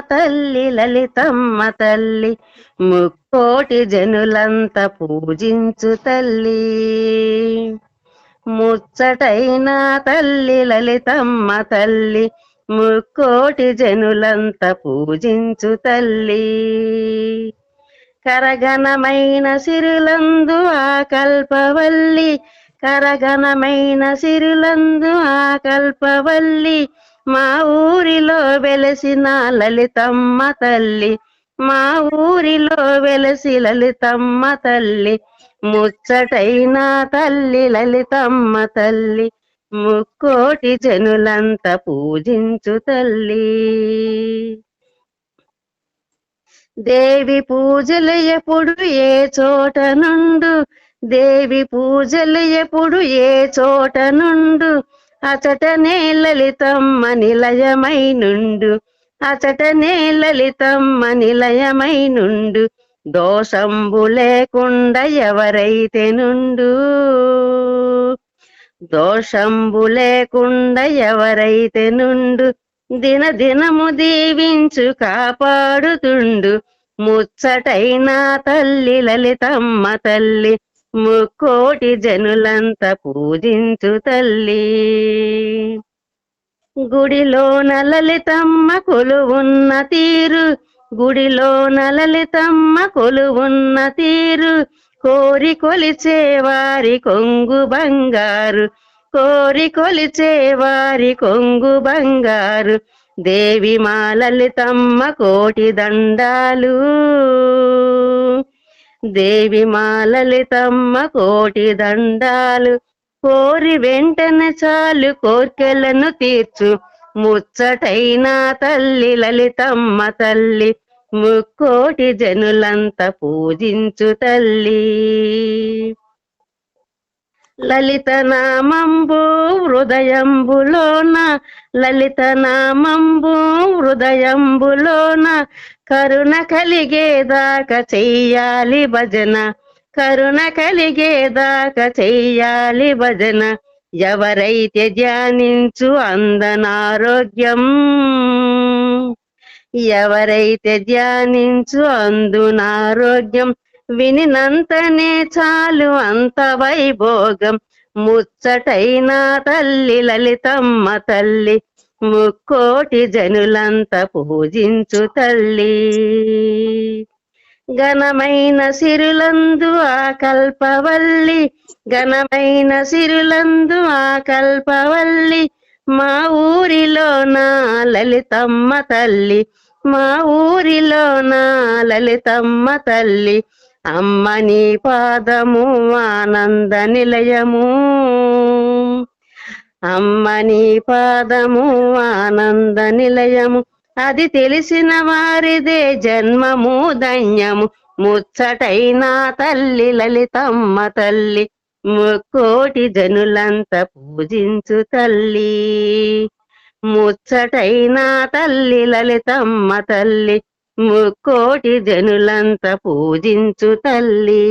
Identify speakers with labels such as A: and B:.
A: తల్లి లలితమ్మ తల్లి ముక్కోటి జనులంత పూజించు తల్లి. ముచ్చటైన తల్లి లలితమ్మ తల్లి ముక్కోటి జనులంత పూజించు తల్లి. కరగణమైన సిరులందు ఆ కల్పవల్లి కరగణమైన సిరులందు ఆ కల్పవల్లి మా ఊరిలో వెలసిన లలితమ్మ తల్లి మా ఊరిలో వెలసి లలితమ్మ తల్లి ముచ్చటైన తల్లి లలితమ్మ తల్లి ముక్కోటి జనులంత పూజించు తల్లి. దేవి పూజలు ఎప్పుడు ఏ చోట నుండు? దేవి పూజలు ఎప్పుడు ఏ చోట నుండు? అచటనే లలితమ్మ నిలయమై నుండు అచటనే లలితమ్మ నిలయమై నుండు దోషంబు లేకుండా ఎవరైతే నుండు? దోషంబు లేకుండా ఎవరైతే నుండు? దిన దినము దీవించు కాపాడుతుండు. ముచ్చటైన తల్లి లలితమ్మ తల్లి ముక్కోటి జనులంత పూజించు తల్లి. గుడిలోన లలితమ్మ కొలువున్న తీరు గుడిలోన లలితమ్మ కొలువున్న తీరు కోరి కొలిచేవారి కొంగు బంగారు కోరి కొలిచేవారి కొంగు బంగారు దేవి మా లలితమ్మ కోటి దండాలు. దేవి మాలలితమ్మ కోటి దండాలు. కోరి వెంటనే చాలు కోర్కెలను తీర్చు. ముచ్చటైన తల్లి లలితమ్మ తల్లి ముక్కోటి జనులంత పూజించు తల్లి. లలిత నామంబు హృదయంబులోన లలిత నామంబు హృదయంబులోన కరుణ కలిగేదాకా చెయ్యాలి భజన. కరుణ కలిగేదాకా చెయ్యాలి భజన. ఎవరైతే ధ్యానించు అందనారోగ్యం ఎవరైతే ధ్యానించు అందునారోగ్యం వినినంతనే చాలు అంత వైభోగం. ముచ్చటైన తల్లి లలితమ్మ తల్లి ముక్కోటి జనులంత పూజించు తల్లి. ఘనమైన సిరులందు ఆ కల్పవల్లి ఘనమైన సిరులందు ఆ కల్పవల్లి. మా ఊరిలో నా లలితమ్మ తల్లి మా ఊరిలో నా లలితమ్మ తల్లి. అమ్మ నీ పాదము ఆనంద నిలయము. అమ్మ నీ పాదము ఆనంద నిలయము. అది తెలిసిన వారిదే జన్మము ధన్యము. ముచ్చటైన తల్లి లలితమ్మ తల్లి ముక్కోటి జనులంత పూజించు తల్లి. ముచ్చటైన తల్లి లలితమ్మ తల్లి ముక్కోటి జనులంత పూజించు తల్లి.